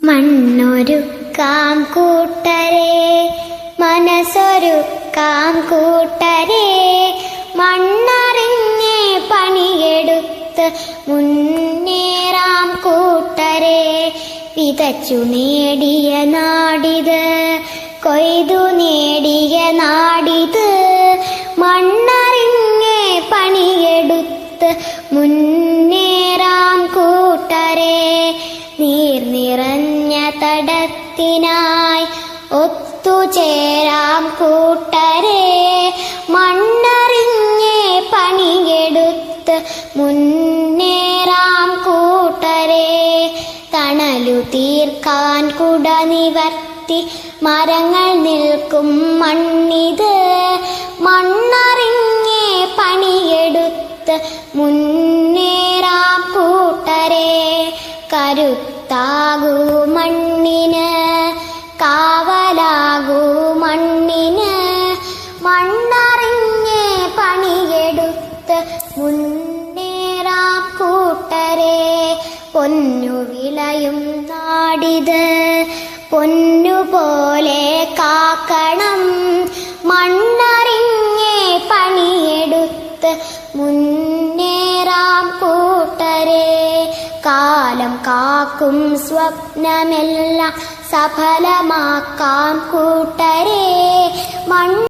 മണ്ണൊരുക്കാം കൂട്ടരെ മനസ്സൊരുക്കാം കൂട്ടരെ മണ്ണറിഞ്ഞേ പണിയെടുത്ത് മുന്നേറാം കൂട്ടരേ. വിതച്ചു നേടിയ നാടിത് കൊയ്തു നേടിയ നാടിത് മണ്ണറിഞ്ഞേ നിറഞ്ഞ തടത്തിനായി ഒത്തുചേരാം കൂട്ടരെ. മണ്ണറിഞ്ഞേ പണിയെടുത്ത് മുന്നേറാം കൂട്ടരെ. തണലു തീർക്കാൻ കുട നിവർത്തി മരങ്ങൾ നിൽക്കും മണ്ണിത്. മണ്ണറിഞ്ഞേ പണിയെടുത്ത് മുന്നേറാം മണ്ണിന് കാവലാകൂ മണ്ണിന്. മണ്ണറിഞ്ഞേ പണിയെടുത്ത് മുന്നേറാം കൂട്ടരെ. പൊന്നു വിളയും നാടിത്. പൊന്നുപോലെ കാക്കണം. മണ്ണറിഞ്ഞേ പണിയെടുത്ത് മുന്നേറാം കൂട്ടരെ. കാക്കും സ്വപ്നമെല്ലാം സഫലമാക്കാം കൂട്ടരെ. മണ്ണ്